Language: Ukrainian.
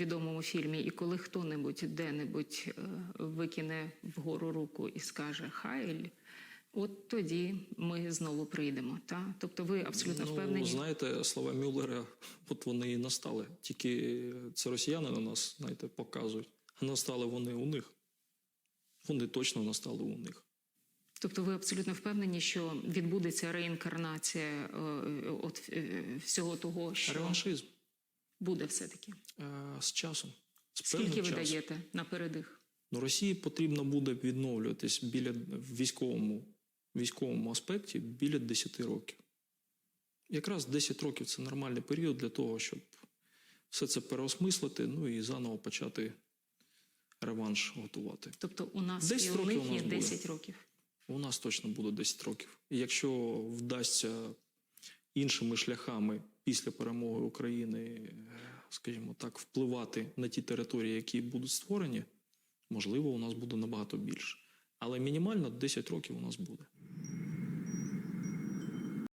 відомому фільмі, і коли хто-небудь де-небудь е, викине вгору руку і скаже Хайль, от тоді ми знову прийдемо. Та? Тобто ви абсолютно ну, впевнені? знаєте, слова Мюллера, от вони і настали. Тільки це росіяни на нас, знаєте, показують. А настали вони у них. Вони точно настали у них. Тобто ви абсолютно впевнені, що відбудеться реінкарнація е, е, от, е, всього того, що Реваншизм буде все-таки? е, з часом. З Скільки ви часом. даєте на передих? Ну, Росії потрібно буде відновлюватись біля в військовому, військовому аспекті біля 10 років. Якраз 10 років це нормальний період для того, щоб все це переосмислити, ну і заново почати реванш готувати. Тобто у нас 10 і у них є буде. 10 років. У нас точно буде 10 років. І якщо вдасться іншими шляхами після перемоги України, е, скажімо так, впливати на ті території, які будуть створені, можливо, у нас буде набагато більше. Але мінімально 10 років у нас буде.